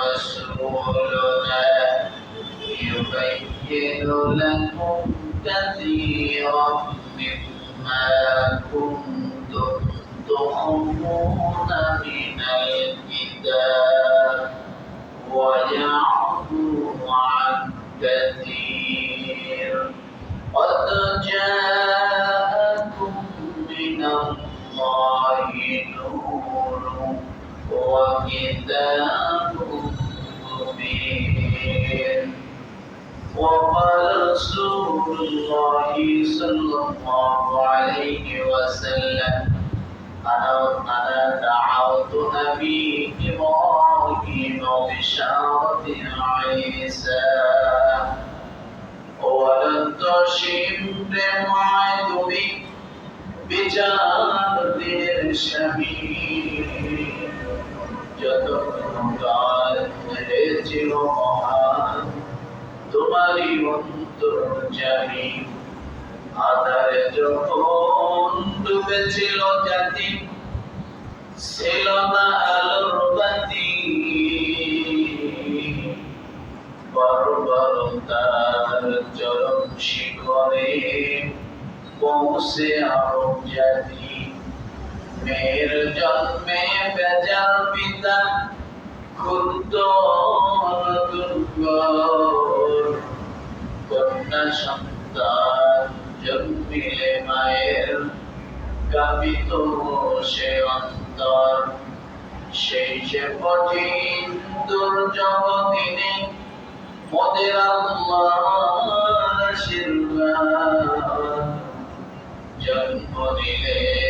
رسولنا يبين لكم كثيرا مما كنتم تخفون من الكتاب ويعفو عن كثير قد جاءكم من الله نور كتاب مبين. وقال رسول الله صلى الله عليه وسلم أنا أنا دعوت أبي إبراهيم بشارة عيسى. ولن تشم بعدني بجانب না আলোর বাতি চরম শিখরে পৌঁছে আরব জাতি মেয়ের জন্মে বেজার পিতা দুর্বল। কন্যা সন্তান জন্মিলে মায়ের কাঁপিত সে অন্তর। সেই সে কঠিন দুর্যোগ দিনে মোদের আশীর্বাদ জন্ম নিলেন